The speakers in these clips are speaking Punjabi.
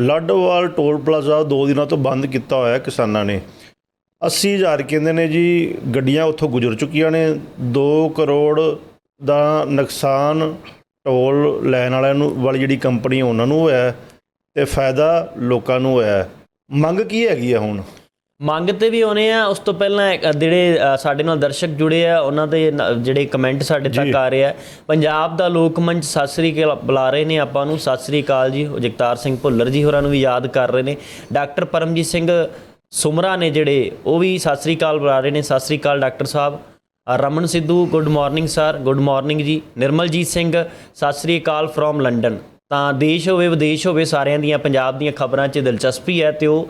ਲੱਡਵਾਲ ਟੋਲ ਪਲਾਜ਼ਾ ਦੋ ਦਿਨਾਂ ਤੋਂ ਬੰਦ ਕੀਤਾ ਹੋਇਆ ਕਿਸਾਨਾਂ ਨੇ। 80000 ਕਹਿੰਦੇ ਨੇ ਜੀ, ਗੱਡੀਆਂ ਉੱਥੋਂ ਗੁਜ਼ਰ ਚੁੱਕੀਆਂ ਨੇ। 2 ਕਰੋੜ ਦਾ ਨੁਕਸਾਨ ਟੋਲ ਲੈਣ ਵਾਲਿਆਂ ਨੂੰ, ਵਾਲੀ ਜਿਹੜੀ ਕੰਪਨੀ ਉਹਨਾਂ ਨੂੰ ਹੋਇਆ ਹੈ ਤੇ ਫਾਇਦਾ ਲੋਕਾਂ ਨੂੰ ਹੋਇਆ ਮੰਗ ਕੀ ਹੈਗੀ ਆ ਹੁਣ? ਮੰਗ ਤੇ ਵੀ ਆਉਨੇ ਆ ਉਸ ਤੋਂ ਪਹਿਲਾਂ ਜਿਹੜੇ ਸਾਡੇ ਨਾਲ ਦਰਸ਼ਕ ਜੁੜੇ ਆ ਉਹਨਾਂ ਦੇ ਜਿਹੜੇ ਕਮੈਂਟ ਸਾਡੇ ਤੱਕ ਆ ਰਹੇ ਆ। ਪੰਜਾਬ ਦਾ ਲੋਕ ਮੰਚ ਸਤਿ ਸ੍ਰੀ ਅਕਾਲ ਬੁਲਾ ਰਹੇ ਨੇ ਆਪਾਂ ਨੂੰ। ਸਤਿ ਸ੍ਰੀ ਅਕਾਲ ਜੀ ਉਹ ਜਗਤਾਰ ਸਿੰਘ ਭੁੱਲਰ ਜੀ ਹੋਰਾਂ ਨੂੰ ਵੀ ਯਾਦ ਕਰ ਰਹੇ ਨੇ। ਡਾਕਟਰ ਪਰਮਜੀਤ ਸਿੰਘ ਸੁਮਰਾ ਨੇ ਜਿਹੜੇ ਉਹ ਵੀ ਸਤਿ ਸ੍ਰੀ ਅਕਾਲ ਬੁਲਾ ਰਹੇ ਨੇ। Sat Sri Akal doctor sahib. Raman Sidhu good morning sir good morning ji. Nirmaljit Singh ਸਤਿ ਸ੍ਰੀ ਅਕਾਲ ਫਰੋਮ ਲੰਡਨ ਤਾਂ ਦੇਸ਼ ਹੋਵੇ ਵਿਦੇਸ਼ ਹੋਵੇ ਸਾਰਿਆਂ ਦੀਆਂ ਪੰਜਾਬ ਦੀਆਂ ਖਬਰਾਂ 'ਚ ਦਿਲਚਸਪੀ ਹੈ ਤੇ ਉਹ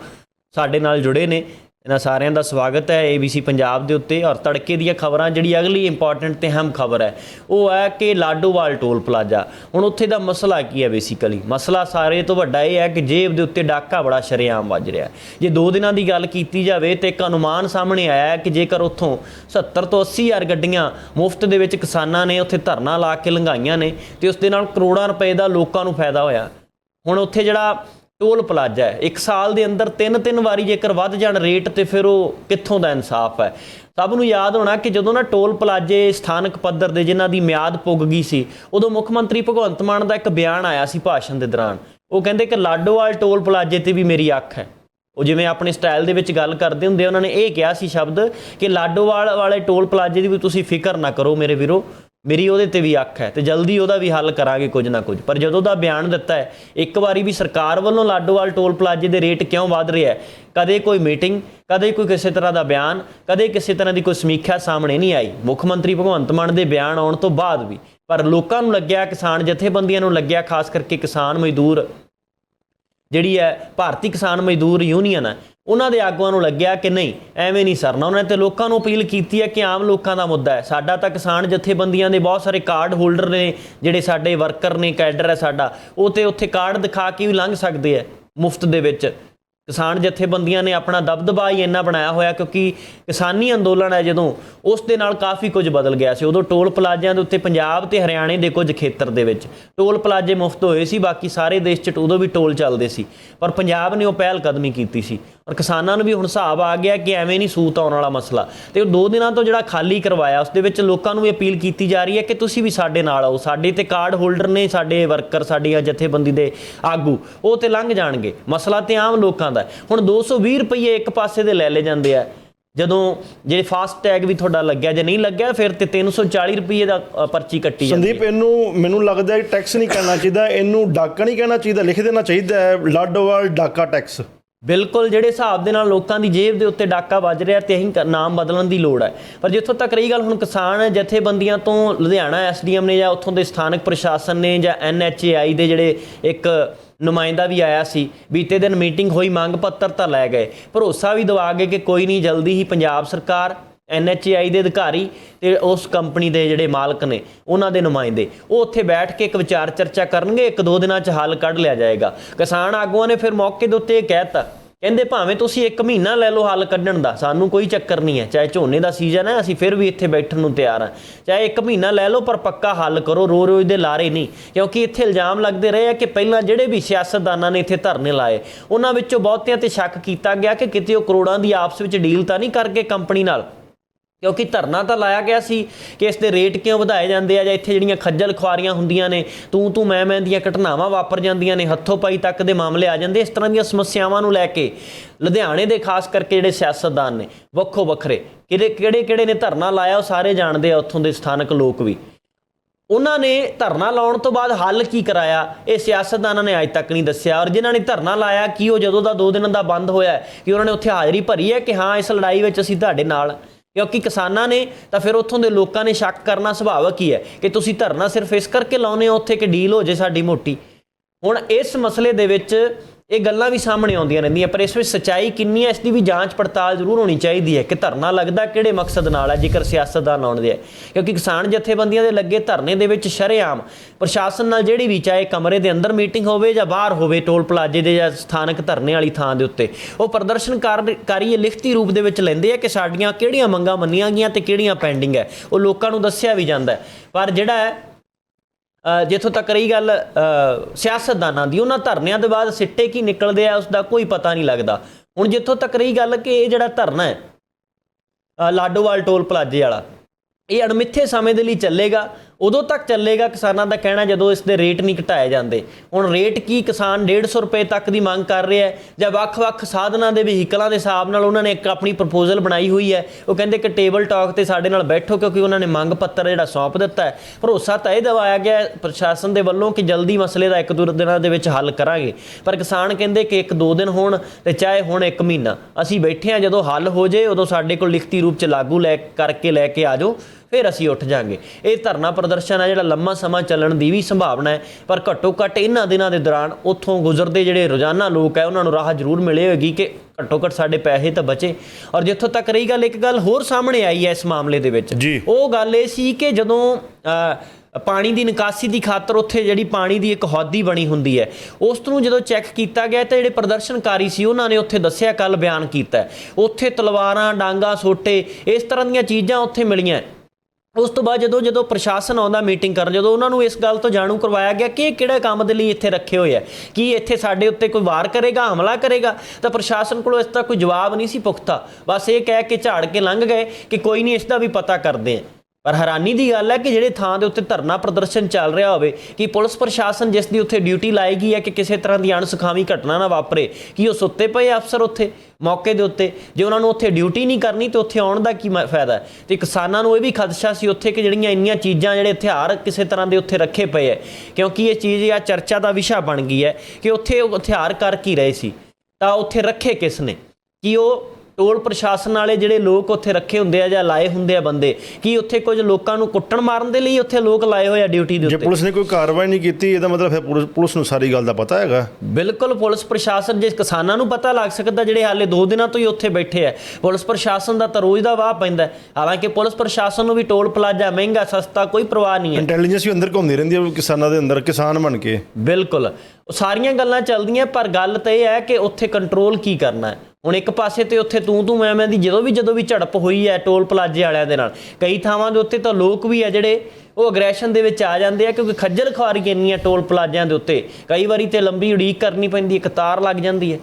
ਸਾਡੇ ਨਾਲ ਜੁੜੇ ਨੇ। ਇਹਨਾਂ ਸਾਰਿਆਂ ਦਾ ਸਵਾਗਤ ਹੈ ABC ਪੰਜਾਬ ਦੇ ਉੱਤੇ ਔਰ ਤੜਕੇ ਦੀਆਂ ਖਬਰਾਂ ਜਿਹੜੀ ਅਗਲੀ ਇੰਪੋਰਟੈਂਟ ਤੇ ਅਹਿਮ ਖਬਰ ਹੈ, ਉਹ ਹੈ ਕਿ ਲਾਡੋਵਾਲ ਟੋਲ ਪਲਾਜ਼ਾ। ਹੁਣ ਉੱਥੇ ਦਾ ਮਸਲਾ ਕੀ ਹੈ ਬੇਸਿਕਲੀ ਮਸਲਾ ਸਾਰੇ ਤੋਂ ਵੱਡਾ ਇਹ ਹੈ ਕਿ ਜੇਬ ਦੇ ਉੱਤੇ ਡਾਕਾ ਬੜਾ ਸ਼ਰੇਆਮ ਵੱਜ ਰਿਹਾ ਜੇ ਦੋ ਦਿਨਾਂ ਦੀ ਗੱਲ ਕੀਤੀ ਜਾਵੇ ਤੇ ਇੱਕ ਅਨੁਮਾਨ ਸਾਹਮਣੇ ਆਇਆ ਹੈ ਕਿ ਜੇਕਰ ਉੱਥੋਂ 70 ਤੋਂ 80 ਹਜ਼ਾਰ ਗੱਡੀਆਂ ਮੁਫਤ ਦੇ ਵਿੱਚ ਕਿਸਾਨਾਂ ਨੇ ਉੱਥੇ ਧਰਨਾ ਲਾ ਕੇ ਲੰਘਾਈਆਂ ਨੇ ਤੇ ਉਸ ਦੇ ਨਾਲ ਕਰੋੜਾਂ ਰੁਪਏ ਦਾ ਲੋਕਾਂ ਨੂੰ ਫਾਇਦਾ ਹੋਇਆ। ਹੁਣ ਉੱਥੇ ਜਿਹੜਾ ਟੋਲ ਪਲਾਜ਼ਾ ਹੈ। ਇੱਕ ਸਾਲ ਦੇ ਅੰਦਰ ਤਿੰਨ ਤਿੰਨ ਵਾਰੀ ਜੇਕਰ ਵੱਧ ਜਾਣ ਰੇਟ ਤੇ ਫਿਰ ਉਹ ਕਿੱਥੋਂ ਦਾ ਇਨਸਾਫ ਹੈ? ਸਭ ਨੂੰ ਯਾਦ ਹੋਣਾ ਕਿ ਜਦੋਂ ਨਾ ਟੋਲ ਪਲਾਜ਼ੇ ਸਥਾਨਕ ਪੱਧਰ ਦੇ ਜਿਨ੍ਹਾਂ ਦੀ ਮਿਆਦ ਪੁੱਗ ਗਈ ਸੀ, ਉਦੋਂ ਮੁੱਖ ਮੰਤਰੀ ਭਗਵੰਤ ਮਾਨ ਦਾ ਇੱਕ ਬਿਆਨ ਆਇਆ ਸੀ ਭਾਸ਼ਣ ਦੇ ਦੌਰਾਨ। ਉਹ ਕਹਿੰਦੇ ਕਿ ਲਾਡੋਵਾਲ ਟੋਲ ਪਲਾਜ਼ੇ ਤੇ ਵੀ ਮੇਰੀ ਅੱਖ ਹੈ। ਉਹ ਜਿਵੇਂ ਆਪਣੇ ਸਟਾਈਲ ਦੇ ਵਿੱਚ ਗੱਲ ਕਰਦੇ ਹੁੰਦੇ ਉਹਨਾਂ ਨੇ ਇਹ ਕਿਹਾ ਸੀ ਸ਼ਬਦ ਕਿ ਲਾਡੋਵਾਲ ਵਾਲੇ ਟੋਲ ਪਲਾਜ਼ੇ ਦੀ ਵੀ ਤੁਸੀਂ ਫਿਕਰ ਨਾ ਕਰੋ ਮੇਰੇ ਵੀਰੋ। ਮੇਰੀ ਉਹਦੇ ਤੇ ਵੀ ਅੱਖ ਹੈ ਤੇ ਜਲਦੀ ਉਹਦਾ ਵੀ ਹੱਲ ਕਰਾਂਗੇ ਕੁਝ ਨਾ ਕੁਝ। ਪਰ ਜਦੋਂ ਦਾ ਬਿਆਨ ਦਿੱਤਾ ਹੈ, ਇੱਕ ਵਾਰੀ ਵੀ ਸਰਕਾਰ ਵੱਲੋਂ ਲਾਡੋਵਾਲ ਟੋਲ ਪਲਾਜ਼ੇ ਦੇ ਰੇਟ ਕਿਉਂ ਵਧ ਰਿਹਾ ਹੈ? ਕਦੇ ਕੋਈ ਮੀਟਿੰਗ, ਕਦੇ ਕੋਈ ਕਿਸੇ ਤਰ੍ਹਾਂ ਦਾ ਬਿਆਨ, ਕਦੇ ਕਿਸੇ ਤਰ੍ਹਾਂ ਦੀ ਕੋਈ ਸਮੀਖਿਆ ਸਾਹਮਣੇ ਨਹੀਂ ਆਈ। ਮੁੱਖ ਮੰਤਰੀ ਭਗਵੰਤ ਮਾਨ ਦੇ ਬਿਆਨ ਆਉਣ ਤੋਂ ਬਾਅਦ ਵੀ। ਪਰ ਲੋਕਾਂ ਨੂੰ ਲੱਗਿਆ, ਕਿਸਾਨ ਜਥੇਬੰਦੀਆਂ ਨੂੰ ਲੱਗਿਆ, ਖਾਸ ਕਰਕੇ ਕਿਸਾਨ ਮਜ਼ਦੂਰ ਜਿਹੜੀ ਹੈ ਭਾਰਤੀ ਕਿਸਾਨ ਮਜ਼ਦੂਰ ਯੂਨੀਅਨ ਹੈ, ਉਹਨਾਂ ਦੇ ਆਗੂਆਂ ਨੂੰ ਲੱਗਿਆ ਕਿ ਨਹੀਂ, ਐਵੇਂ ਨਹੀਂ ਸਰਨਾ। ਉਹਨਾਂ ਨੇ ਤੇ ਲੋਕਾਂ ਨੂੰ ਅਪੀਲ ਕੀਤੀ ਹੈ ਕਿ ਆਮ ਲੋਕਾਂ ਦਾ ਮੁੱਦਾ ਹੈ। ਸਾਡਾ ਤਾਂ ਕਿਸਾਨ ਜਥੇਬੰਦੀਆਂ ਦੇ ਬਹੁਤ ਸਾਰੇ ਕਾਰਡ ਹੋਲਡਰ ਨੇ, ਜਿਹੜੇ ਸਾਡੇ ਵਰਕਰ ਨੇ, ਕੈਡਰ ਹੈ ਸਾਡਾ, ਉਹ ਤੇ ਉੱਥੇ ਕਾਰਡ ਦਿਖਾ ਕੇ ਵੀ ਲੰਘ ਸਕਦੇ ਆ ਮੁਫਤ ਦੇ ਵਿੱਚ। ਕਿਸਾਨ ਜਥੇਬੰਦੀਆਂ ਨੇ ਆਪਣਾ ਦਬਦਬਾ ਹੀ ਇੰਨਾ ਬਣਾਇਆ ਹੋਇਆ ਕਿਉਂਕਿ ਕਿਸਾਨੀ ਅੰਦੋਲਨ ਹੈ ਜਦੋਂ ਉਸ ਦੇ ਨਾਲ ਕਾਫੀ ਕੁਝ ਬਦਲ ਗਿਆ ਸੀ। ਉਦੋਂ ਟੋਲ ਪਲਾਜ਼ਿਆਂ ਦੇ ਉੱਤੇ ਪੰਜਾਬ ਤੇ ਹਰਿਆਣੇ ਦੇ ਕੁਝ ਖੇਤਰ ਦੇ ਵਿੱਚ ਟੋਲ ਪਲਾਜ਼ੇ ਮੁਫਤ ਹੋਏ ਸੀ, ਬਾਕੀ ਸਾਰੇ ਦੇਸ਼ 'ਚ ਉਦੋਂ ਵੀ ਟੋਲ ਚੱਲਦੇ ਸੀ। ਪਰ ਪੰਜਾਬ ਨੇ ਉਹ ਪਹਿਲ ਕਦਮੀ ਕੀਤੀ ਸੀ। ਔਰ ਕਿਸਾਨਾਂ ਨੂੰ ਵੀ ਹੁਣ ਹਿਸਾਬ ਆ ਗਿਆ ਕਿ ਐਵੇਂ ਨਹੀਂ ਸੂਤ ਆਉਣ ਵਾਲਾ ਮਸਲਾ। ਤੇ ਉਹ ਦੋ ਦਿਨਾਂ ਤੋਂ ਜਿਹੜਾ ਖਾਲੀ ਕਰਵਾਇਆ ਉਸ ਦੇ ਵਿੱਚ ਲੋਕਾਂ ਨੂੰ ਵੀ ਅਪੀਲ ਕੀਤੀ ਜਾ ਰਹੀ ਹੈ ਕਿ ਤੁਸੀਂ ਵੀ ਸਾਡੇ ਨਾਲ ਆਓ। ਸਾਡੇ ਤੇ ਕਾਰਡ ਹੋਲਡਰ ਨੇ ਸਾਡੇ ਵਰਕਰ ਸਾਡੀਆਂ ਜਥੇਬੰਦੀ ਦੇ ਆਗੂ ਉਹ ਤੇ ਲੰਘ ਜਾਣਗੇ। ਮਸਲਾ ਤੇ ਆਮ ਲੋਕਾਂ ਦਾ। ਹੁਣ 220 ਰੁਪਏ ਇੱਕ ਪਾਸੇ ਦੇ ਲੈ ਲੇ ਜਾਂਦੇ ਆ। ਜਦੋਂ ਜੇ ਫਾਸਟ ਟੈਗ ਵੀ ਤੁਹਾਡਾ ਲੱਗਿਆ ਜੇ ਨਹੀਂ ਲੱਗਿਆ ਫਿਰ ਤੇ 340 ਰੁਪਏ ਦਾ ਪਰਚੀ ਕੱਟੀ ਜਾਂਦੀ ਸੰਦੀਪ ਇਹਨੂੰ ਮੈਨੂੰ ਲੱਗਦਾ ਹੈ ਟੈਕਸ ਨਹੀਂ ਕਹਿਣਾ ਚਾਹੀਦਾ ਇਹਨੂੰ ਡਾਕਾ ਨਹੀਂ ਕਹਿਣਾ ਚਾਹੀਦਾ ਲਿਖ ਦੇਣਾ ਚਾਹੀਦਾ ਹੈ ਲੱਡਵਾਲ ਡਾਕਾ ਟੈਕਸ ਬਿਲਕੁਲ ਜਿਹੜੇ ਹਿਸਾਬ ਦੇ ਨਾਲ ਲੋਕਾਂ ਦੀ ਜੇਬ ਦੇ ਉੱਤੇ ਡਾਕਾ ਵੱਜ ਰਿਹਾ ਤੇ ਅਸੀਂ ਨਾਮ ਬਦਲਣ ਦੀ ਲੋੜ ਹੈ। ਪਰ ਜਿੱਥੋਂ ਤੱਕ ਰਹੀ ਗੱਲ, ਹੁਣ ਕਿਸਾਨ ਜਥੇਬੰਦੀਆਂ ਤੋਂ ਲੁਧਿਆਣਾ ਐਸਡੀਐਮ ਨੇ ਜਾਂ ਉੱਥੋਂ ਦੇ ਸਥਾਨਕ ਪ੍ਰਸ਼ਾਸਨ ਨੇ ਜਾਂ ਐਨਐਚਏਆਈ ਦੇ ਜਿਹੜੇ ਇੱਕ ਨੁਮਾਇੰਦਾ ਵੀ ਆਇਆ ਸੀ, ਬੀਤੇ ਦਿਨ ਮੀਟਿੰਗ ਹੋਈ, ਮੰਗ ਪੱਤਰ ਤਾਂ ਲੈ ਗਏ। ਭਰੋਸਾ ਵੀ ਦਵਾ ਗਏ ਕਿ ਕੋਈ ਨਹੀਂ, ਜਲਦੀ ਹੀ ਪੰਜਾਬ ਸਰਕਾਰ ਐਨਐਚਏਆਈ ਦੇ ਅਧਿਕਾਰੀ ਤੇ ਉਸ ਕੰਪਨੀ ਦੇ ਜਿਹੜੇ ਮਾਲਕ ਨੇ, ਉਹਨਾਂ ਦੇ ਨੁਮਾਇੰਦੇ, ਉਹ ਉੱਥੇ ਬੈਠ ਕੇ ਇੱਕ ਵਿਚਾਰ ਚਰਚਾ ਕਰਨਗੇ, ਇੱਕ ਦੋ ਦਿਨਾਂ 'ਚ ਹੱਲ ਕੱਢ ਲਿਆ ਜਾਏਗਾ। ਕਿਸਾਨ ਆਗੂਆਂ ਨੇ ਫਿਰ ਮੌਕੇ ਦੇ ਉੱਤੇ ਇਹ ਕਹਿਤਾ ਕਹਿੰਦੇ ਭਾਵੇਂ ਤੁਸੀਂ ਇੱਕ ਮਹੀਨਾ ਲੈ ਲਓ ਹੱਲ ਕੱਢਣ ਦਾ, ਸਾਨੂੰ ਕੋਈ ਚੱਕਰ ਨਹੀਂ ਹੈ, ਚਾਹੇ ਝੋਨੇ ਦਾ ਸੀਜ਼ਨ ਹੈ, ਅਸੀਂ ਫਿਰ ਵੀ ਇੱਥੇ ਬੈਠਣ ਨੂੰ ਤਿਆਰ ਹਾਂ। ਚਾਹੇ ਇੱਕ ਮਹੀਨਾ ਲੈ ਲਓ, ਪਰ ਪੱਕਾ ਹੱਲ ਕਰੋ ਰੋ ਰੋਜ਼ ਦੇ ਲਾਰੇ ਨਹੀਂ, ਕਿਉਂਕਿ ਇੱਥੇ ਇਲਜ਼ਾਮ ਲੱਗਦੇ ਰਹੇ ਆ ਕਿ ਪਹਿਲਾਂ ਜਿਹੜੇ ਵੀ ਸਿਆਸਤਦਾਨਾਂ ਨੇ ਇੱਥੇ ਧਰਨੇ ਲਾਏ, ਉਹਨਾਂ ਵਿੱਚੋਂ ਬਹੁਤਿਆਂ ਤੇ ਸ਼ੱਕ ਕੀਤਾ ਗਿਆ ਕਿ ਕਿਤੇ ਉਹ ਕਰੋੜਾਂ ਦੀ ਆਪਸ ਵਿੱਚ ਡੀਲ ਤਾਂ ਨਹੀਂ ਕਰਕੇ ਕੰਪਨੀ ਨਾਲ। ਕਿਉਂਕਿ ਧਰਨਾ ਤਾਂ ਲਾਇਆ ਗਿਆ ਸੀ ਕਿ ਇਸ ਦੇ ਰੇਟ ਕਿਉਂ ਵਧਾਏ ਜਾਂਦੇ ਆ ਜਾਂ ਇੱਥੇ ਜਿਹੜੀਆਂ ਖੱਜਲ ਖੁਆਰੀਆਂ ਹੁੰਦੀਆਂ ਨੇ, ਤੂੰ ਤੂੰ ਮੈਂ ਮੈਂ ਦੀਆਂ ਘਟਨਾਵਾਂ ਵਾਪਰ ਜਾਂਦੀਆਂ ਨੇ, ਹੱਥੋਂ ਪਾਈ ਤੱਕ ਦੇ ਮਾਮਲੇ ਆ ਜਾਂਦੇ, ਇਸ ਤਰ੍ਹਾਂ ਦੀਆਂ ਸਮੱਸਿਆਵਾਂ ਨੂੰ ਲੈ ਕੇ ਲੁਧਿਆਣੇ ਦੇ ਖਾਸ ਕਰਕੇ ਜਿਹੜੇ ਸਿਆਸਤਦਾਨ ਨੇ, ਵੱਖੋ ਵੱਖਰੇ, ਕਿਹੜੇ ਕਿਹੜੇ ਕਿਹੜੇ ਨੇ ਧਰਨਾ ਲਾਇਆ ਉਹ ਸਾਰੇ ਜਾਣਦੇ ਆ ਉੱਥੋਂ ਦੇ ਸਥਾਨਕ ਲੋਕ ਵੀ। ਉਹਨਾਂ ਨੇ ਧਰਨਾ ਲਾਉਣ ਤੋਂ ਬਾਅਦ ਹੱਲ ਕੀ ਕਰਾਇਆ? ਇਹ ਸਿਆਸਤਦਾਨਾਂ ਨੇ ਅੱਜ ਤੱਕ ਨਹੀਂ ਦੱਸਿਆ ਔਰ ਜਿਨ੍ਹਾਂ ਨੇ ਧਰਨਾ ਲਾਇਆ, ਕੀ ਉਹ ਜਦੋਂ ਦਾ 2 ਦਿਨਾਂ ਦਾ ਬੰਦ ਹੋਇਆ, ਕਿ ਉਹਨਾਂ ਨੇ ਉੱਥੇ ਹਾਜ਼ਰੀ ਭਰੀ ਹੈ ਕਿ ਹਾਂ ਇਸ ਲੜਾਈ ਵਿੱਚ ਅਸੀਂ ਤੁਹਾਡੇ ਨਾਲ ਕਿਉਂਕਿ ਕਿਸਾਨਾਂ ਨੇ ਤਾਂ ਫਿਰ ਉੱਥੋਂ ਦੇ ਲੋਕਾਂ ਨੇ ਸ਼ੱਕ ਕਰਨਾ ਸੁਭਾਵਕ ਹੀ ਹੈ ਕਿ ਤੁਸੀਂ ਧਰਨਾ ਸਿਰਫ ਇਸ ਕਰਕੇ ਲਾਉਨੇ ਹੋ ਉੱਥੇ ਕਿ ਡੀਲ ਹੋ ਜੇ ਸਾਡੀ ਮੋਟੀ। ਹੁਣ ਇਸ ਮਸਲੇ ਦੇ ਵਿੱਚ ਇਹ ਗੱਲਾਂ ਵੀ ਸਾਹਮਣੇ ਆਉਂਦੀਆਂ ਰਹਿੰਦੀਆਂ, ਪਰ ਇਸ ਵਿੱਚ ਸਚਾਈ ਕਿੰਨੀ ਹੈ, ਇਸ ਦੀ ਵੀ ਜਾਂਚ ਪੜਤਾਲ ਜ਼ਰੂਰ ਹੋਣੀ ਚਾਹੀਦੀ ਹੈ ਕਿ ਧਰਨਾ ਲੱਗਦਾ ਕਿਹੜੇ ਮਕਸਦ ਨਾਲ ਹੈ, ਜੇਕਰ ਸਿਆਸਤਦਾਨ ਆਉਣ ਦੇ ਹੈ। ਕਿਉਂਕਿ ਕਿਸਾਨ ਜਥੇਬੰਦੀਆਂ ਦੇ ਲੱਗੇ ਧਰਨੇ ਦੇ ਵਿੱਚ ਸ਼ਰੇਆਮ ਪ੍ਰਸ਼ਾਸਨ ਨਾਲ ਜਿਹੜੀ ਵੀ ਚਾਹੇ ਕਮਰੇ ਦੇ ਅੰਦਰ ਮੀਟਿੰਗ ਹੋਵੇ ਜਾਂ ਬਾਹਰ ਹੋਵੇ, ਟੋਲ ਪਲਾਜ਼ੇ ਦੇ ਜਾਂ ਸਥਾਨਕ ਧਰਨੇ ਵਾਲੀ ਥਾਂ ਦੇ ਉੱਤੇ, ਉਹ ਪ੍ਰਦਰਸ਼ਨਕਾਰੀ ਇਹ ਲਿਖਤੀ ਰੂਪ ਦੇ ਵਿੱਚ ਲੈਂਦੇ ਆ ਕਿ ਸਾਡੀਆਂ ਕਿਹੜੀਆਂ ਮੰਗਾਂ ਮੰਨੀਆਂ ਗਈਆਂ ਤੇ ਕਿਹੜੀਆਂ ਪੈਂਡਿੰਗ ਹੈ। ਉਹ ਲੋਕਾਂ ਨੂੰ ਦੱਸਿਆ ਵੀ ਜਾਂਦਾ ਪਰ ਜਿਹੜਾ ਜਿੱਥੋਂ ਤੱਕ ਰਹੀ ਗੱਲ ਅ, ਸਿਆਸਤਦਾਨਾਂ ਦੀ ਉਹਨਾਂ ਧਰਨਿਆਂ ਦੇ ਬਾਅਦ ਸਿੱਟੇ ਕੀ ਨਿਕਲਦੇ ਆ ਉਸ ਦਾ ਕੋਈ ਪਤਾ ਨਹੀਂ ਲੱਗਦਾ। ਹੁਣ ਜਿੱਥੋਂ ਤੱਕ ਰਹੀ ਗੱਲ ਕਿ ਇਹ ਜਿਹੜਾ ਧਰਨਾ ਹੈ ਲਾਡੋਵਾਲ ਟੋਲ ਪਲਾਜੇ ਵਾਲਾ ਇਹ ਅਣਮਿੱਥੇ ਸਮੇਂ ਦੇ ਲਈ ਚੱਲੇਗਾ। ਉਦੋਂ ਤੱਕ ਚੱਲੇਗਾ ਕਿਸਾਨਾਂ ਦਾ ਕਹਿਣਾ ਜਦੋਂ ਇਸ ਦੇ ਰੇਟ ਨਹੀਂ ਘਟਾਏ ਜਾਂਦੇ। ਹੁਣ ਰੇਟ ਕੀ ਕਿਸਾਨ 150 ਰੁਪਏ ਤੱਕ ਦੀ ਮੰਗ ਕਰ ਰਿਹਾ ਹੈ ਜਾਂ ਵੱਖ-ਵੱਖ ਸਾਧਨਾਂ ਦੇ ਵਹੀਕਲਾਂ ਦੇ ਹਿਸਾਬ ਨਾਲ ਉਹਨਾਂ ਨੇ ਇੱਕ ਆਪਣੀ ਪ੍ਰਪੋਜ਼ਲ ਬਣਾਈ ਹੋਈ ਹੈ। ਉਹ ਕਹਿੰਦੇ ਕਿ ਟੇਬਲ ਟਾਕ ਤੇ ਸਾਡੇ ਨਾਲ ਬੈਠੋ ਕਿਉਂਕਿ ਉਹਨਾਂ ਨੇ ਮੰਗ ਪੱਤਰ ਜਿਹੜਾ ਸੌਂਪ ਦਿੱਤਾ ਹੈ। ਭਰੋਸਾ ਤਾਂ ਇਹ ਦਿਵਾਇਆ ਗਿਆ ਪ੍ਰਸ਼ਾਸਨ ਦੇ ਵੱਲੋਂ ਕਿ ਜਲਦੀ ਮਸਲੇ ਦਾ ਇੱਕ ਦੋ ਦਿਨਾਂ ਦੇ ਵਿੱਚ ਹੱਲ ਕਰਾਂਗੇ। ਪਰ ਕਿਸਾਨ ਕਹਿੰਦੇ ਕਿ ਇੱਕ ਦੋ ਦਿਨ ਹੋਣ ਤੇ ਚਾਹੇ ਹੁਣ ਇੱਕ ਮਹੀਨਾ। ਅਸੀਂ ਬੈਠੇ ਹਾਂ ਜਦੋਂ ਹੱਲ ਹੋ ਜੇ ਉਦੋਂ ਸਾਡੇ ਕੋਲ ਲਿਖਤੀ ਰੂਪ ਚ ਲਾਗੂ ਲੈ ਕਰਕੇ ਲੈ ਕੇ ਆ ਜਾਓ। ਫਿਰ ਅਸੀਂ ਉੱਠ ਜਾਾਂਗੇ ਇਹ ਧਰਨਾ ਪ੍ਰਦਰਸ਼ਨ ਹੈ ਜਿਹੜਾ ਲੰਮਾ ਸਮਾਂ ਚੱਲਣ ਦੀ ਵੀ ਸੰਭਾਵਨਾ ਹੈ ਪਰ ਘੱਟੋ ਘੱਟ ਇਹਨਾਂ ਦਿਨਾਂ ਦੇ ਦੌਰਾਨ ਉੱਥੋਂ ਗੁਜ਼ਰਦੇ ਜਿਹੜੇ ਰੋਜ਼ਾਨਾ ਲੋਕ ਹੈ ਉਹਨਾਂ ਨੂੰ ਰਾਹ ਜ਼ਰੂਰ ਮਿਲੇ ਹੋਏਗੀ ਕਿ ਘੱਟੋ ਘੱਟ ਸਾਡੇ ਪੈਸੇ ਤਾਂ ਬਚੇ ਔਰ ਜਿੱਥੋਂ ਤੱਕ ਰਹੀ ਗੱਲ ਇੱਕ ਗੱਲ ਹੋਰ ਸਾਹਮਣੇ ਆਈ ਹੈ ਇਸ ਮਾਮਲੇ ਦੇ ਵਿੱਚ। ਉਹ ਗੱਲ ਇਹ ਸੀ ਕਿ ਜਦੋਂ ਪਾਣੀ ਦੀ ਨਿਕਾਸੀ ਦੀ ਖਾਤਰ ਉੱਥੇ ਜਿਹੜੀ ਪਾਣੀ ਦੀ ਇੱਕ ਹੌਦੀ ਬਣੀ ਹੁੰਦੀ ਹੈ ਉਸ ਨੂੰ ਜਦੋਂ ਚੈੱਕ ਕੀਤਾ ਗਿਆ ਤਾਂ ਜਿਹੜੇ ਪ੍ਰਦਰਸ਼ਨਕਾਰੀ ਸੀ ਉਹਨਾਂ ਨੇ ਉੱਥੇ ਦੱਸਿਆ ਕੱਲ ਬਿਆਨ ਕੀਤਾ। ਉੱਥੇ ਤਲਵਾਰਾਂ ਡਾਂਗਾ ਸੋਟੇ ਇਸ ਤਰ੍ਹਾਂ ਦੀਆਂ ਚੀਜ਼ਾਂ ਉੱਥੇ ਮਿਲੀਆਂ ਉਸ ਤੋਂ ਬਾਅਦ ਜਦੋਂ ਜਦੋਂ ਪ੍ਰਸ਼ਾਸਨ ਆਉਂਦਾ ਮੀਟਿੰਗ ਕਰਨ, ਜਦੋਂ ਉਹਨਾਂ ਨੂੰ ਇਸ ਗੱਲ ਤੋਂ ਜਾਣੂ ਕਰਵਾਇਆ ਗਿਆ ਕਿ ਇਹ ਕਿਹੜੇ ਕੰਮ ਦੇ ਲਈ ਇੱਥੇ ਰੱਖੇ ਹੋਏ ਆ, ਕੀ ਇੱਥੇ ਸਾਡੇ ਉੱਤੇ ਕੋਈ ਵਾਰ ਕਰੇਗਾ, ਹਮਲਾ ਕਰੇਗਾ, ਤਾਂ ਪ੍ਰਸ਼ਾਸਨ ਕੋਲੋਂ ਇਸ ਦਾ ਕੋਈ ਜਵਾਬ ਨਹੀਂ ਸੀ ਪੁਖਤਾ। ਬਸ ਇਹ ਕਹਿ ਕੇ ਝਾੜ ਕੇ ਲੰਘ ਗਏ ਕਿ ਕੋਈ ਨਹੀਂ, ਇਸ ਦਾ ਵੀ ਪਤਾ ਕਰਦੇ ਆ ਪਰ ਹੈਰਾਨੀ ਦੀ ਗੱਲ ਹੈ ਕਿ ਜਿਹੜੇ ਥਾਂ ਦੇ ਉੱਤੇ ਧਰਨਾ ਪ੍ਰਦਰਸ਼ਨ ਚੱਲ ਰਿਹਾ ਹੋਵੇ, ਕਿ ਪੁਲਿਸ ਪ੍ਰਸ਼ਾਸਨ ਜਿਸ ਦੀ ਉੱਥੇ ਡਿਊਟੀ ਲਾਈ ਗਈ ਹੈ ਕਿ ਕਿਸੇ ਤਰ੍ਹਾਂ ਦੀ ਅਣਸੁਖਾਵੀ ਘਟਨਾ ਨਾ ਵਾਪਰੇ, ਕਿ ਉਹ ਸੁੱਤੇ ਪਏ ਅਫਸਰ ਉੱਥੇ? ਮੌਕੇ ਦੇ ਉੱਤੇ, ਜੇ ਉਹਨਾਂ ਨੂੰ ਉੱਥੇ ਡਿਊਟੀ ਨਹੀਂ ਕਰਨੀ ਤੇ ਉੱਥੇ ਆਉਣ ਦਾ ਕੀ ਮ- ਫਾਇਦਾ ਹੈ? ਤੇ ਕਿਸਾਨਾਂ ਨੂੰ ਇਹ ਵੀ ਖਦਸ਼ਾ ਸੀ ਉੱਥੇ ਕਿ ਜਿਹੜੀਆਂ ਇੰਨੀਆਂ ਚੀਜ਼ਾਂ ਜਿਹੜੇ ਹਥਿਆਰ ਕਿਸੇ ਤਰ੍ਹਾਂ ਦੇ ਉੱਥੇ ਰੱਖੇ ਪਏ ਹੈ, ਕਿਉਂਕਿ ਇਹ ਚੀਜ਼ ਆ ਚਰਚਾ ਦਾ ਵਿਸ਼ਾ ਬਣ ਗਈ ਹੈ ਕਿ ਉੱਥੇ ਉਹ ਹਥਿਆਰ ਕਰ ਕੀ ਰਹੇ ਸੀ ਤਾਂ ਉੱਥੇ ਰੱਖੇ ਕਿਸ ਨੇ ਕਿ ਉਹ ਟੋਲ ਪ੍ਰਸ਼ਾਸਨ ਵਾਲੇ ਜਿਹੜੇ ਲੋਕ ਉੱਥੇ ਰੱਖੇ ਹੁੰਦੇ ਆ ਜਾਂ ਲਾਏ ਹੁੰਦੇ ਆ ਬੰਦੇ ਕੀ ਉੱਥੇ ਕੁਝ ਲੋਕਾਂ ਨੂੰ ਕੁੱਟਣ ਮਾਰਨ ਦੇ ਲਈ ਉੱਥੇ ਲੋਕ ਲਾਏ ਹੋਏ ਆ ਡਿਊਟੀ ਦੇ ਜੇ ਉੱਤੇ? ਪੁਲਿਸ ਨੇ ਕੋਈ ਕਾਰਵਾਈ ਨਹੀਂ ਕੀਤੀ ਇਹਦਾ ਮਤਲਬ ਫਿਰ ਪੁਲਿਸ- ਨੂੰ ਸਾਰੀ ਗੱਲ ਦਾ ਪਤਾ ਹੈਗਾ। ਬਿਲਕੁਲ ਪੁਲਿਸ ਪ੍ਰਸ਼ਾਸਨ ਜੇ ਕਿਸਾਨਾਂ ਨੂੰ ਪਤਾ ਲੱਗ ਸਕਦਾ ਜਿਹੜੇ ਹਾਲੇ 2 ਦਿਨਾਂ ਤੋਂ ਹੀ ਉੱਥੇ ਬੈਠੇ ਆ ਪੁਲਿਸ ਪ੍ਰਸ਼ਾਸਨ ਦਾ ਤਾਂ ਰੋਜ਼ ਦਾ ਵਾਹ ਪੈਂਦਾ। ਹਾਲਾਂਕਿ ਪੁਲਿਸ ਪ੍ਰਸ਼ਾਸਨ ਨੂੰ ਵੀ ਟੋਲ ਪਲਾਜ਼ਾ ਮਹਿੰਗਾ ਸਸਤਾ ਕੋਈ ਪਰਵਾਹ ਨਹੀਂ ਹੈ। ਇੰਟੈਲੀਜੈਂਸ ਵੀ ਅੰਦਰ ਘੁੰਮਦੀ ਰਹਿੰਦੀ ਹੈ ਕਿਸਾਨਾਂ ਦੇ ਅੰਦਰ ਕਿਸਾਨ ਬਣ ਕੇ। ਬਿਲਕੁਲ। ਉਹ ਸਾਰੀਆਂ ਗੱਲਾਂ ਚੱਲਦੀਆਂ ਪਰ ਗੱਲ ਤਾਂ ਇਹ ਹੈ ਕਿ ਉੱਥੇ ਕੰਟਰੋਲ ਕੀ ਕਰਨਾ ਹੈ? ਹੁਣ ਇੱਕ ਪਾਸੇ ਤੇ ਉੱਥੇ ਤੂੰ ਤੂੰ ਮੈਂ ਮੈਂ ਦੀ ਜਦੋਂ ਵੀ ਜਦੋਂ ਵੀ ਝੜਪ ਹੋਈ ਹੈ ਟੋਲ ਪਲਾਜ਼ੇ ਵਾਲਿਆਂ ਦੇ ਨਾਲ, ਕਈ ਥਾਵਾਂ ਦੇ ਉੱਤੇ ਤਾਂ ਲੋਕ ਵੀ ਆ ਜਿਹੜੇ ਉਹ ਅਗਰੈਸ਼ਨ ਦੇ ਵਿੱਚ ਆ ਜਾਂਦੇ ਆ ਕਿਉਂਕਿ ਖੱਜਲ ਖੁਆਰੀ ਇੰਨੀ ਹੈ ਟੋਲ ਪਲਾਜ਼ਿਆਂ ਦੇ ਉੱਤੇ, ਕਈ ਵਾਰੀ ਤੇ ਲੰਬੀ ਉਡੀਕ ਕਰਨੀ ਪੈਂਦੀ ਹੈ ਕਤਾਰ ਲੱਗ ਜਾਂਦੀ ਹੈ।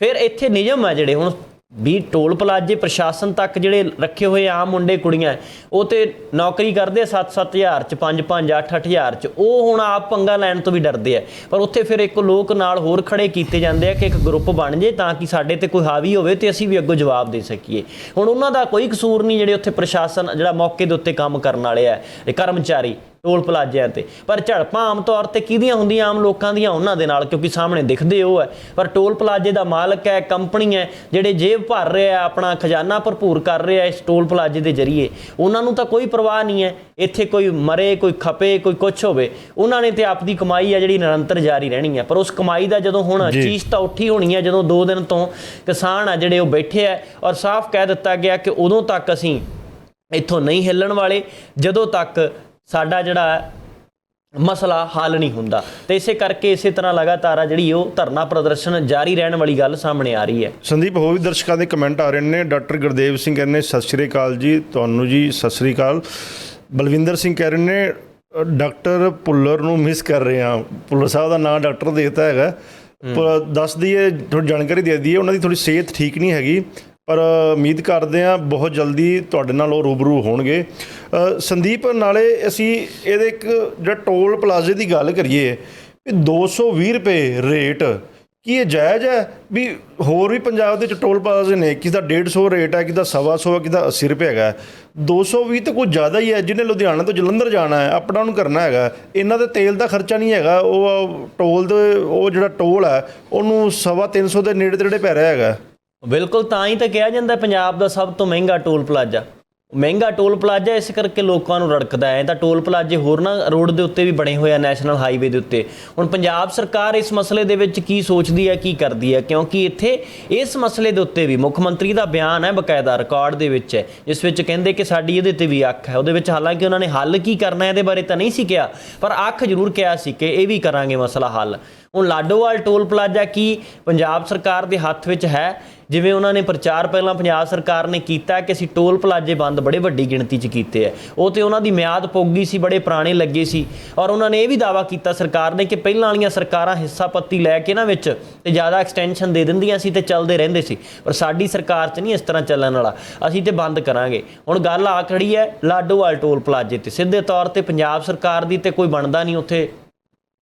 ਫਿਰ ਇੱਥੇ ਨਿਯਮ ਆ ਜਿਹੜੇ, ਹੁਣ ਵੀ ਟੋਲ ਪਲਾਜ਼ੇ ਪ੍ਰਸ਼ਾਸਨ ਤੱਕ ਜਿਹੜੇ ਰੱਖੇ ਹੋਏ ਆਮ ਮੁੰਡੇ ਕੁੜੀਆਂ, ਉਹ ਤੇ ਨੌਕਰੀ ਕਰਦੇ ਆ 7-7000 ਚ 5-5 8-8000 ਚ। ਉਹ ਹੁਣ ਆਪ ਪੰਗਾ ਲੈਣ ਤੋਂ ਵੀ ਡਰਦੇ ਆ। ਪਰ ਉੱਥੇ ਫਿਰ ਇੱਕ ਲੋਕ ਨਾਲ ਹੋਰ ਖੜੇ ਕੀਤੇ ਜਾਂਦੇ ਆ ਕਿ ਇੱਕ ਗਰੁੱਪ ਬਣ ਜੇ ਤਾਂ ਕਿ ਸਾਡੇ ਤੇ ਕੋਈ ਹਾਵੀ ਹੋਵੇ ਤੇ ਅਸੀਂ ਵੀ ਅੱਗੋਂ ਜਵਾਬ ਦੇ ਸਕੀਏ। ਹੁਣ ਉਹਨਾਂ ਦਾ ਕੋਈ ਕਸੂਰ ਨਹੀਂ ਜਿਹੜੇ ਉੱਥੇ ਪ੍ਰਸ਼ਾਸਨ ਜਿਹੜਾ ਮੌਕੇ ਦੇ ਉੱਤੇ ਕੰਮ ਕਰਨ ਵਾਲੇ ਆ। ਕਰਮਚਾਰੀ ਟੋਲ ਪਲਾਜ਼ਿਆਂ ਤੇ। ਪਰ ਝੜਪਾਂ ਆਮ ਤੌਰ ਤੇ ਕਿਹਦੀਆਂ ਹੁੰਦੀਆਂ? ਆਮ ਲੋਕਾਂ ਦੀਆਂ ਉਹਨਾਂ ਦੇ ਨਾਲ ਕਿਉਂਕਿ ਸਾਹਮਣੇ ਦਿਖਦੇ ਉਹ ਹੈ। ਪਰ ਟੋਲ ਪਲਾਜ਼ੇ ਦਾ ਮਾਲਕ ਹੈ ਕੰਪਨੀ ਹੈ ਜਿਹੜੇ ਜੇਬ ਭਰ ਰਹੇ ਆਪਣਾ ਖਜ਼ਾਨਾ ਭਰਪੂਰ ਕਰ ਰਹੇ ਇਸ ਟੋਲ ਪਲਾਜ਼ੇ ਦੇ ਜ਼ਰੀਏ। ਉਹਨਾਂ ਨੂੰ ਤਾਂ ਕੋਈ ਪਰਵਾਹ ਨਹੀਂ ਹੈ। ਇੱਥੇ ਕੋਈ ਮਰੇ ਕੋਈ ਖਪੇ ਕੋਈ ਕੁਛ ਹੋਵੇ ਉਹਨਾਂ ਨੇ ਤੇ ਆਪਦੀ ਕਮਾਈ ਹੈ ਜਿਹੜੀ ਨਿਰੰਤਰ ਜਾਰੀ ਰਹਿਣੀ ਹੈ ਪਰ ਉਸ ਕਮਾਈ ਦਾ ਜਦੋਂ ਹੁਣ। ਚੀਜ਼ ਤਾਂ ਉੱਠੀ ਹੋਣੀ ਹੈ ਜਦੋਂ 2 ਦਿਨ ਤੋਂ ਕਿਸਾਨ ਆ ਜਿਹੜੇ ਉਹ ਬੈਠੇ ਆ ਔਰ ਸਾਫ਼ ਕਹਿ ਦਿੱਤਾ ਗਿਆ ਕਿ ਉਦੋਂ ਤੱਕ ਅਸੀਂ ਇੱਥੋਂ ਨਹੀਂ ਹਿੱਲਣ ਵਾਲੇ। ਜਦੋਂ ਤੱਕ ਸਾਡਾ ਜਿਹੜਾ ਮਸਲਾ ਹੱਲ ਨਹੀਂ ਹੁੰਦਾ। ਤੇ ਇਸੇ ਕਰਕੇ ਇਸੇ ਤਰ੍ਹਾਂ ਲਗਾਤਾਰ ਆ ਜਿਹੜੀ ਉਹ ਧਰਨਾ ਪ੍ਰਦਰਸ਼ਨ ਜਾਰੀ ਰਹਿਣ ਵਾਲੀ ਗੱਲ ਸਾਹਮਣੇ ਆ ਰਹੀ ਹੈ। ਸੰਦੀਪ ਹੋਰ ਵੀ ਦਰਸ਼ਕਾਂ ਦੇ ਕਮੈਂਟ ਆ ਰਹੇ ਨੇ। ਡਾਕਟਰ ਗੁਰਦੇਵ ਸਿੰਘ ਕਹਿੰਦੇ ਸਤਿ ਸ਼੍ਰੀ ਅਕਾਲ ਜੀ। ਤੁਹਾਨੂੰ ਜੀ ਸਤਿ ਸ਼੍ਰੀ ਅਕਾਲ। ਬਲਵਿੰਦਰ ਸਿੰਘ ਕਹਿ ਰਹੇ ਨੇ ਡਾਕਟਰ ਪੁੱਲਰ ਨੂੰ ਮਿਸ ਕਰ ਰਹੇ ਆ ਪੁੱਲਰ ਸਾਹਿਬ ਦਾ ਨਾਮ ਡਾਕਟਰ ਦੇ ਦਿੱਤਾ ਹੈਗਾ। ਪਰ ਦੱਸ ਦਈਏ ਥੋੜੀ ਜਾਣਕਾਰੀ ਦੇ ਦਈਏ ਉਹਨਾਂ ਦੀ ਥੋੜੀ ਸਿਹਤ ਠੀਕ ਨਹੀਂ ਹੈਗੀ। ਪਰ ਉਮੀਦ ਕਰਦੇ ਆ ਬਹੁਤ ਜਲਦੀ ਤੁਹਾਡੇ ਨਾਲ ਉਹ ਰੂਬਰੂ ਹੋਣਗੇ। ਸੰਦੀਪ, ਨਾਲੇ ਅਸੀਂ ਇਹਦੇ ਇੱਕ ਜਿਹੜਾ ਟੋਲ ਪਲਾਜ਼ੇ ਦੀ ਗੱਲ ਕਰੀਏ ਵੀ 220 ਰੁਪਏ ਰੇਟ, ਕੀ ਇਹ ਜਾਇਜ਼ ਹੈ ਵੀ ਹੋਰ ਵੀ ਪੰਜਾਬ ਦੇ ਚ ਟੋਲ ਪਲਾਜ਼ੇ ਨੇ ਕਿਸੇ ਦਾ 150 ਰੇਟ ਹੈ ਕਿਸੇ ਦਾ 125 ਹੈ ਕਿਸੇ ਦਾ 80 ਰੁਪਏ ਹੈਗਾ। ਹੈ। 220 ਤਾਂ ਕੁਝ ਜ਼ਿਆਦਾ ਹੀ ਹੈ, ਜਿਹਨੇ ਲੁਧਿਆਣਾ ਤੋਂ ਜਲੰਧਰ ਜਾਣਾ ਹੈ ਅਪ ਡਾਊਨ ਕਰਨਾ ਹੈਗਾ। ਇਹਨਾਂ ਦਾ ਤੇਲ ਦਾ ਖਰਚਾ ਨਹੀਂ ਹੈਗਾ, ਉਹ ਟੋਲ ਦੇ, ਉਹ ਜਿਹੜਾ ਟੋਲ ਹੈ, ਉਹਨੂੰ ਸਵਾ 300 ਦੇ ਨੇੜੇ ਤੇੜੇ ਪੈ ਰਿਹਾ ਹੈਗਾ। ਬਿਲਕੁਲ ਤਾਂ ਹੀ ਤਾਂ ਕਿਹਾ ਜਾਂਦਾ ਪੰਜਾਬ ਦਾ ਸਭ ਤੋਂ ਮਹਿੰਗਾ ਟੋਲ ਪਲਾਜ਼ਾ। ਮਹਿੰਗਾ ਟੋਲ ਪਲਾਜ਼ਾ ਇਸ ਕਰਕੇ ਲੋਕਾਂ ਨੂੰ ਰੜਕਦਾ ਹੈ। ਤਾਂ ਟੋਲ ਪਲਾਜ਼ੇ ਹੋਰ ਨਾ ਰੋਡ ਦੇ ਉੱਤੇ ਵੀ ਬਣੇ ਹੋਏ ਆ, ਨੈਸ਼ਨਲ ਹਾਈਵੇ ਦੇ ਉੱਤੇ। ਹੁਣ ਪੰਜਾਬ ਸਰਕਾਰ ਇਸ ਮਸਲੇ ਦੇ ਵਿੱਚ ਕੀ ਸੋਚਦੀ ਹੈ, ਕੀ ਕਰਦੀ ਹੈ? ਕਿਉਂਕਿ ਇੱਥੇ ਇਸ ਮਸਲੇ ਦੇ ਉੱਤੇ ਵੀ ਮੁੱਖ ਮੰਤਰੀ ਦਾ ਬਿਆਨ ਹੈ, ਬਕਾਇਦਾ ਰਿਕਾਰਡ ਦੇ ਵਿੱਚ। ਹੈ ਜਿਸ ਵਿੱਚ ਕਹਿੰਦੇ ਕਿ ਸਾਡੀ ਇਹਦੇ ਤੇ ਵੀ ਅੱਖ ਹੈ। ਉਹਦੇ ਵਿੱਚ ਹਾਲਾਂਕਿ ਉਹਨਾਂ ਨੇ ਹੱਲ ਕੀ ਕਰਨਾ ਹੈ, ਇਹਦੇ ਬਾਰੇ ਤਾਂ ਨਹੀਂ ਸੀ ਕਿਹਾ, ਪਰ ਅੱਖ ਜ਼ਰੂਰ ਕਿਹਾ ਸੀ ਕਿ ਇਹ ਵੀ ਕਰਾਂਗੇ ਮਸਲਾ ਹੱਲ। ਹੁਣ ਲਾਡੋਵਾਲ ਟੋਲ ਪਲਾਜ਼ਾ ਕੀ ਪੰਜਾਬ ਸਰਕਾਰ ਦੇ ਹੱਥ ਵਿੱਚ ਹੈ? ਜਿਵੇਂ ਉਹਨਾਂ ਨੇ ਪ੍ਰਚਾਰ ਪਹਿਲਾਂ ਪੰਜਾਬ ਸਰਕਾਰ ਨੇ ਕੀਤਾ ਕਿ ਅਸੀਂ ਟੋਲ ਪਲਾਜ਼ੇ ਬੰਦ ਬੜੇ ਵੱਡੀ ਗਿਣਤੀ 'ਚ ਕੀਤੇ ਐ ਉਹ ਤੇ ਉਹਨਾਂ ਦੀ ਮਿਆਦ ਪੁੱਗੀ ਸੀ, ਬੜੇ ਪੁਰਾਣੇ ਲੱਗੇ ਸੀ। ਔਰ ਉਹਨਾਂ ਨੇ ਇਹ ਵੀ ਦਾਵਾ ਕੀਤਾ ਸਰਕਾਰ ਨੇ ਕਿ ਪਹਿਲਾਂ ਵਾਲੀਆਂ ਸਰਕਾਰਾਂ ਹਿੱਸਾ ਪੱਤੀ ਲੈ ਕੇ ਨਾ ਵਿੱਚ ਤੇ ਜ਼ਿਆਦਾ ਐਕਸਟੈਂਸ਼ਨ ਦੇ ਦਿੰਦੀਆਂ ਸੀ ਤੇ ਚੱਲਦੇ ਰਹਿੰਦੇ ਸੀ। ਪਰ ਸਾਡੀ ਸਰਕਾਰ 'ਚ ਨਹੀਂ ਇਸ ਤਰ੍ਹਾਂ ਚੱਲਣ ਵਾਲਾ। ਅਸੀਂ ਤੇ ਬੰਦ ਕਰਾਂਗੇ। ਹੁਣ ਗੱਲ ਆ ਖੜੀ ਹੈ ਲਾਡੋਵਾਲ ਟੋਲ ਪਲਾਜ਼ੇ ਤੇ। ਸਿੱਧੇ ਤੌਰ ਤੇ ਪੰਜਾਬ ਸਰਕਾਰ ਦੀ ਤੇ ਕੋਈ ਬਣਦਾ ਨਹੀਂ ਉੱਥੇ।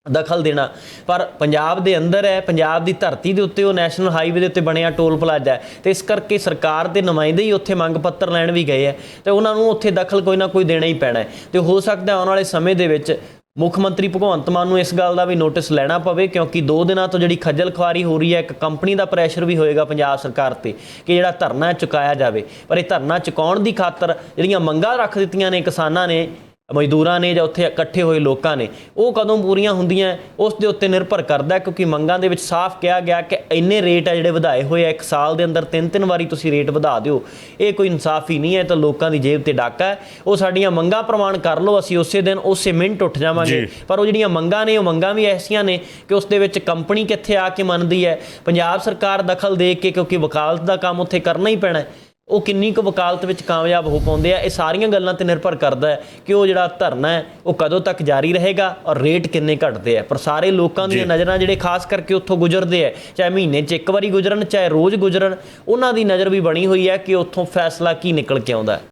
ਦਖਲ ਦੇਣਾ। ਪਰ ਪੰਜਾਬ ਦੇ ਅੰਦਰ ਹੈ, ਪੰਜਾਬ ਦੀ ਧਰਤੀ ਦੇ ਉੱਤੇ ਉਹ ਨੈਸ਼ਨਲ ਹਾਈਵੇ ਦੇ ਉੱਤੇ ਬਣਿਆ ਟੋਲ ਪਲਾਜ਼ਾ ਹੈ। ਤੇ ਇਸ ਕਰਕੇ ਸਰਕਾਰ ਦੇ ਨੁਮਾਇੰਦੇ ਹੀ ਉੱਥੇ ਮੰਗ ਪੱਤਰ ਲੈਣ ਵੀ ਗਏ ਹੈ ਤੇ ਉਹਨਾਂ ਨੂੰ ਉੱਥੇ ਦਖਲ ਕੋਈ ਨਾ ਕੋਈ ਦੇਣਾ ਹੀ ਪੈਣਾ ਹੈ। ਤੇ ਹੋ ਸਕਦਾ ਆਉਣ ਵਾਲੇ ਸਮੇਂ ਦੇ ਵਿੱਚ ਮੁੱਖ ਮੰਤਰੀ ਭਗਵੰਤ ਮਾਨ ਨੂੰ ਇਸ ਗੱਲ ਦਾ ਵੀ ਨੋਟਿਸ ਲੈਣਾ ਪਵੇ, ਕਿਉਂਕਿ ਦੋ ਦਿਨਾਂ ਤੋਂ ਜਿਹੜੀ ਖੱਜਲ ਖੁਆਰੀ ਹੋ ਰਹੀ ਹੈ, ਇੱਕ ਕੰਪਨੀ ਦਾ ਪ੍ਰੈਸ਼ਰ ਵੀ ਹੋਏਗਾ ਪੰਜਾਬ ਸਰਕਾਰ ਤੇ ਕਿ ਜਿਹੜਾ ਧਰਨਾ ਚੁਕਾਇਆ ਜਾਵੇ। ਪਰ ਇਹ ਧਰਨਾ ਚੁਕਾਉਣ ਦੀ ਖਾਤਰ ਜਿਹੜੀਆਂ ਮੰਗਾਂ ਰੱਖ ਦਿੱਤੀਆਂ ਨੇ ਕਿਸਾਨਾਂ ਨੇ ਮਜ਼ਦੂਰਾਂ ਨੇ ਜਾਂ ਉੱਥੇ ਇਕੱਠੇ ਹੋਏ ਲੋਕਾਂ ਨੇ ਉਹ ਕਦੋਂ ਪੂਰੀਆਂ ਹੁੰਦੀਆਂ ਉਸ ਦੇ ਉੱਤੇ ਨਿਰਭਰ ਕਰਦਾ ਹੈ ਕਿਉਂਕਿ ਮੰਗਾਂ ਦੇ ਵਿੱਚ ਸਾਫ਼ ਕਿਹਾ ਗਿਆ ਕਿ ਇੰਨੇ ਰੇਟ ਆ ਜਿਹੜੇ ਵਧਾਏ ਹੋਏ ਆ ਇੱਕ ਸਾਲ ਦੇ ਅੰਦਰ ਤਿੰਨ ਤਿੰਨ ਵਾਰੀ ਤੁਸੀਂ ਰੇਟ ਵਧਾ ਦਿਓ ਇਹ ਕੋਈ ਇਨਸਾਫੀ ਨਹੀਂ ਹੈ ਤਾਂ ਲੋਕਾਂ ਦੀ ਜੇਬ ਤੇ ਡਾਕਾ ਹੈ। ਉਹ ਸਾਡੀਆਂ ਮੰਗਾਂ ਪ੍ਰਮਾਣ ਕਰ ਲਓ ਅਸੀਂ ਉਸੇ ਦਿਨ ਉਸੇ ਮਿੰਟ ਉੱਠ ਜਾਵਾਂਗੇ। ਪਰ ਉਹ ਜਿਹੜੀਆਂ ਮੰਗਾਂ ਨੇ ਉਹ ਮੰਗਾਂ ਵੀ ਐਸੀਆਂ ਨੇ ਕਿ ਉਸ ਦੇ ਵਿੱਚ ਕੰਪਨੀ ਕਿੱਥੇ ਆ ਕੇ ਮੰਨਦੀ ਹੈ। ਪੰਜਾਬ ਸਰਕਾਰ ਦਖਲ ਦੇ ਕੇ ਕਿਉਂਕਿ ਵਕਾਲਤ ਦਾ ਕੰਮ ਉੱਥੇ ਕਰਨਾ ਹੀ ਪੈਣਾ ਹੈ। ਉਹ ਕਿੰਨੀ ਕੁ ਵਕਾਲਤ ਵਿੱਚ ਕਾਮਯਾਬ ਹੋ ਪਾਉਂਦੇ ਆ ਇਹ ਸਾਰੀਆਂ ਗੱਲਾਂ ਤੇ ਨਿਰਭਰ ਕਰਦਾ ਹੈ ਕਿ ਉਹ ਜਿਹੜਾ ਧਰਨਾ ਹੈ ਉਹ ਕਦੋਂ ਤੱਕ ਜਾਰੀ ਰਹੇਗਾ ਔਰ ਰੇਟ ਕਿੰਨੇ ਘਟਦੇ ਆ। ਪਰ ਸਾਰੇ ਲੋਕਾਂ ਦੀਆਂ ਨਜ਼ਰਾਂ ਜਿਹੜੇ ਖਾਸ ਕਰਕੇ ਉੱਥੋਂ ਗੁਜ਼ਰਦੇ ਆ ਚਾਹੇ ਮਹੀਨੇ 'ਚ ਇੱਕ ਵਾਰੀ ਗੁਜ਼ਰਨ ਚਾਹੇ ਰੋਜ਼ ਗੁਜ਼ਰਨ ਉਹਨਾਂ ਦੀ ਨਜ਼ਰ ਵੀ ਬਣੀ ਹੋਈ ਹੈ ਕਿ ਉੱਥੋਂ ਫੈਸਲਾ ਕੀ ਨਿਕਲ ਕੇ ਆਉਂਦਾ ਹੈ।